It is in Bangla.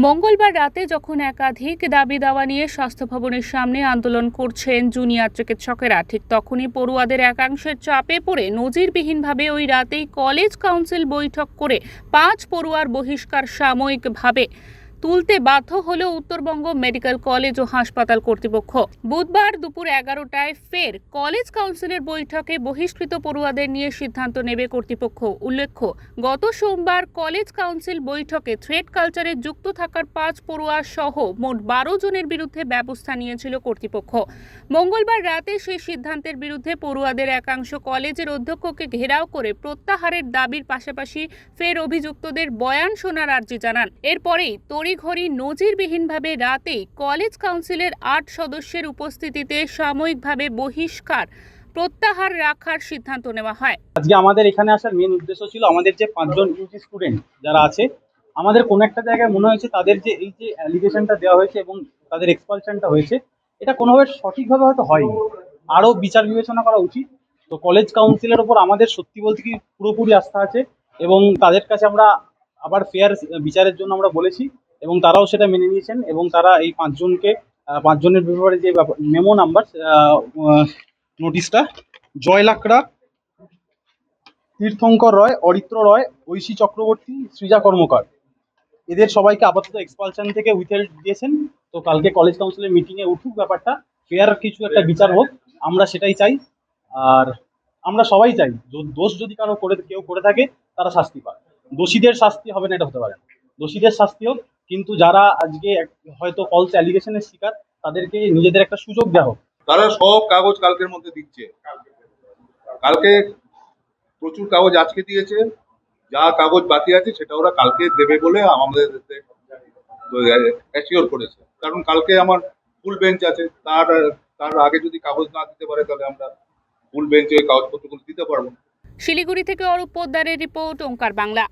মঙ্গলবার রাতে যখন একাধিক দাবি দাওয়া নিয়ে স্বাস্থ্য ভবনের সামনে আন্দোলন করছেন জুনিয়র চিকিৎসকেরা, ঠিক তখনই পড়ুয়াদের একাংশের চাপে পড়ে নজিরবিহীনভাবে ওই রাতেই কলেজ কাউন্সিল বৈঠক করে পাঁচ পড়ুয়ার বহিষ্কার সাময়িকভাবে তুলতে বাধ্য হলো উত্তরবঙ্গ মেডিকেল কলেজ ও হাসপাতাল কর্তৃপক্ষ। বুধবার দুপুর এগারোটায় ফের কলেজ কাউন্সিলের বৈঠকে বহিষ্কৃত পড়ুয়াদের নিয়ে সিদ্ধান্ত নেবে কর্তৃপক্ষ। উল্লেখ্য, গত সোমবার কলেজ কাউন্সিল বৈঠকে থ্রেড কালচারে যুক্ত থাকার পাঁচ পড়ুয়া সহ মোট বারো জনের বিরুদ্ধে ব্যবস্থা নিয়েছিল কর্তৃপক্ষ। মঙ্গলবার রাতে সেই সিদ্ধান্তের বিরুদ্ধে পড়ুয়াদের একাংশ কলেজের অধ্যক্ষকে ঘেরাও করে প্রত্যাহারের দাবির পাশাপাশি ফের অভিযুক্তদের বয়ান শোনার আর্জি জানান। এরপরেই তড়িঘড়ি নজিরবিহীনভাবে রাতেই কলেজ কাউন্সিলের আট সদস্যের উপস্থিতিতে সাময়িকভাবে বহিষ্কার প্রত্যাহার রাখার সিদ্ধান্ত নেওয়া হয়। আজকে আমাদের এখানে আসার মেন উদ্দেশ্য ছিল আমাদের যে পাঁচজন ইউজি স্টুডেন্ট যারা আছে, আমাদের কোনো একটা জায়গায় মনে হয়েছে তাদের যে এই যে অ্যালিগেশনটা দেওয়া হয়েছে এবং তাদের এক্সপালশনটা হয়েছে, এটা কোনোভাবে সঠিকভাবে হয়তো হয়নি। আরও বিচার বিবেচনা করা উচিত। তো কলেজ কাউন্সিলের ওপর আমাদের সত্যি বলতে কি পুরোপুরি আস্থা আছে এবং তাদের কাছে আমরা আবার ফেয়ার বিচারের জন্য আমরা বলেছি এবং তারাও সেটা মেনে নিয়েছেন এবং তারা এই পাঁচজনকে পাঁচজনের ব্যাপারে যে মেমো নাম্বার নোটিশটা জয় লাকড়া তীর্থঙ্কর রয়, অরিত্র রয়, ঐশী চক্রবর্তী, সৃজা কর্মকার। এদের সবাইকে আপাতত এক্সপালশন থেকে উইথেল্ড দিয়েছেন। তো কালকে কলেজ কাউন্সিলের মিটিংয়ে উঠুক ব্যাপারটা ফেয়ার কিছু একটা বিচার হোক, আমরা সেটাই চাই। আর আমরা সবাই চাই দোষ যদি কারও করে, কেউ করে থাকে, তারা শাস্তি পায় দোষীদের শাস্তি হবে না এটা হতে পারে দোষীদের শাস্তি হোক কিন্তু যারা আজকে হয়তো ফলস অ্যালিগেশনের শিকার তাদেরকে নিজেদের একটা সুযোগ দেওয়া হোক। তারা সব কাগজ কালকের মধ্যে দিচ্ছে। কালকে প্রচুর কাগজ আজকে দিয়েছে। যা কাগজ বাকি আছে সেটা ওরা কালকে দেবে বলে আমাদের অ্যাসিওর করেছে। কারণ কালকে আমার ফুল বেঞ্চ আছে। তার তার আগে যদি কাগজ না দিতে পারে তাহলে আমরা ফুল বেঞ্চে কাগজপত্রগুলো দিতে পারব শিলিগুড়ি থেকে অরূপ পোদ্দারের রিপোর্ট ওঙ্কার বাংলা।